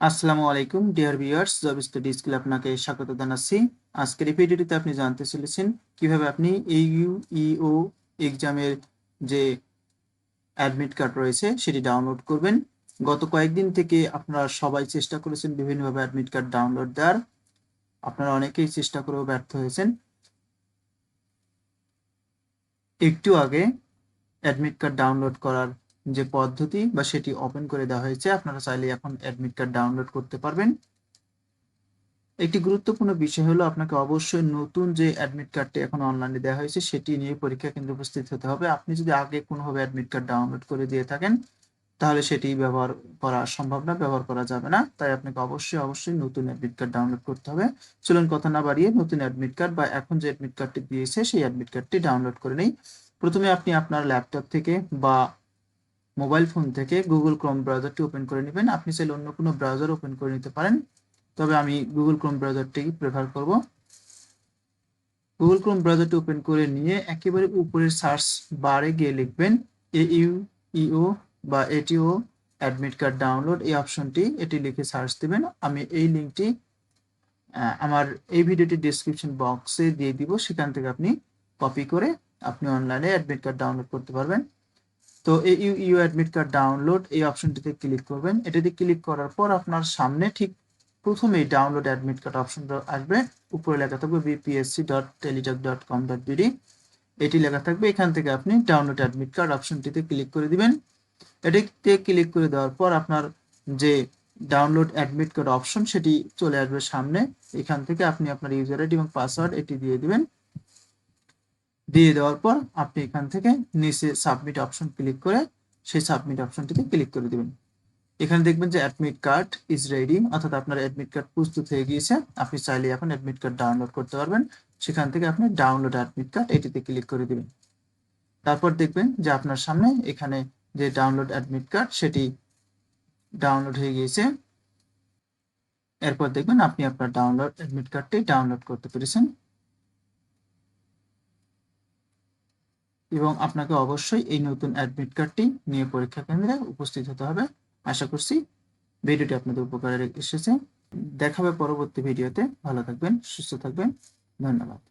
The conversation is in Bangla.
আসসালামু আলাইকুম, ডিয়ার ভিউয়ার্স। জব স্টাডি স্কুলে আপনাকে স্বাগত জানাচ্ছি। আজকের এই ভিডিওটিতে আপনি জানতে চলেছেন কীভাবে আপনি এই ইউইও এক্সামের যে অ্যাডমিট কার্ড রয়েছে, সেটি ডাউনলোড করবেন। গত কয়েকদিন থেকে আপনারা সবাই চেষ্টা করেছেন বিভিন্নভাবে অ্যাডমিট কার্ড ডাউনলোড দেওয়ার। আপনারা অনেকেই চেষ্টা করেও ব্যর্থ হয়েছেন। একটু আগে অ্যাডমিট কার্ড ডাউনলোড করার যে পদ্ধতি বা সেটি ওপেন করে দেওয়া হয়েছে, আপনারা চাইলে এখন অ্যাডমিট কার্ড ডাউনলোড করতে পারবেন। একটি গুরুত্বপূর্ণ বিষয় হলো আপনাকে অবশ্যই নতুন যে অ্যাডমিট কার্ডটি এখন অনলাইনে দেওয়া হয়েছে, সেটি নিয়ে পরীক্ষা কেন্দ্রে উপস্থিত হতে হবে। আপনি যদি আগে কোনোভাবে অ্যাডমিট কার্ড ডাউনলোড করে দিয়ে থাকেন, তাহলে সেটি ব্যবহার করা সম্ভব না, ব্যবহার করা যাবে না। তাই আপনাকে অবশ্যই অবশ্যই নতুন অ্যাডমিট কার্ড ডাউনলোড করতে হবে। চলুন কথা না বাড়িয়ে নতুন অ্যাডমিট কার্ড বা এখন যে অ্যাডমিট কার্ডটি দিয়েছে, সেই অ্যাডমিট কার্ডটি ডাউনলোড করে নেই। প্রথমে আপনি আপনার ল্যাপটপ থেকে বা মোবাইল ফোন থেকে গুগল ক্রোম ব্রাউজারটি ওপেন করে নেবেন। আপনি চাইলে অন্য কোনো ব্রাউজার ওপেন করে নিতে পারেন। তবে আমি গুগল ক্রোম ব্রাউজারটি প্রেফার করব। গুগল ক্রোম ব্রাউজারটি ওপেন করে নিয়ে একেবারে উপরের সার্চ বারে গিয়ে লিখবেন এ ইউ ইও বা এটিও অ্যাডমিট কার্ড ডাউনলোড এই অপশনটি এটি লিখে সার্চ দেবেন। আমি এই লিঙ্কটি আমার এই ভিডিওটি ডিসক্রিপশন বক্সে দিয়ে দিব। সেখান থেকে আপনি কপি করে আপনি অনলাইনে অ্যাডমিট কার্ড ডাউনলোড করতে পারবেন। তো এই U U admit card download এই অপশনটিতে ক্লিক করবেন। এটাতে ক্লিক করার পর আপনার সামনে ঠিক প্রথমেই ডাউনলোড অ্যাডমিট কার্ড অপশনটা আসবে। উপরে লেখা থাকবে BPSC dot Teletalk dot com dot BD এটি লেখা থাকবে, এখান থেকে আপনি ডাউনলোড অ্যাডমিট কার্ড অপশনটিতে ক্লিক করে দিবেন। এটিতে ক্লিক করে দেওয়ার পর আপনার যে ডাউনলোড অ্যাডমিট কার্ড অপশন সেটি চলে আসবে সামনে। এখান থেকে আপনি আপনার ইউজার আইডি এবং পাসওয়ার্ড এটি দিয়ে দিবেন। দিয়ে দেওয়ার পর আপনি এখান থেকে নিচে সাবমিট অপশন ক্লিক করে সেই সাবমিট অপশনটিতে ক্লিক করে দিবেন। এখানে দেখবেন যে অ্যাডমিট কার্ড ইজ রেডি অর্থাৎ আপনার অ্যাডমিট কার্ড প্রস্তুত হয়ে গিয়েছে। আপনি চাইলে এখন অ্যাডমিট কার্ড ডাউনলোড করতে পারবেন। সেখান থেকে আপনি ডাউনলোড অ্যাডমিট কার্ড এটিতে ক্লিক করে দেবেন। তারপর দেখবেন যে আপনার সামনে এখানে যে ডাউনলোড অ্যাডমিট কার্ড সেটি ডাউনলোড হয়ে গিয়েছে। এরপর দেখবেন আপনি আপনার ডাউনলোড অ্যাডমিট কার্ডটি ডাউনলোড করতে পেরেছেন। এবং আপনাকে অবশ্যই এই নতুন অ্যাডমিট কার্ডটি নিয়ে পরীক্ষা কেন্দ্রে উপস্থিত হতে হবে। আশা করছি ভিডিওটি আপনাদের উপকারে এসেছে। দেখাবে পরবর্তী ভিডিওতে। ভালো থাকবেন, সুস্থ থাকবেন। ধন্যবাদ।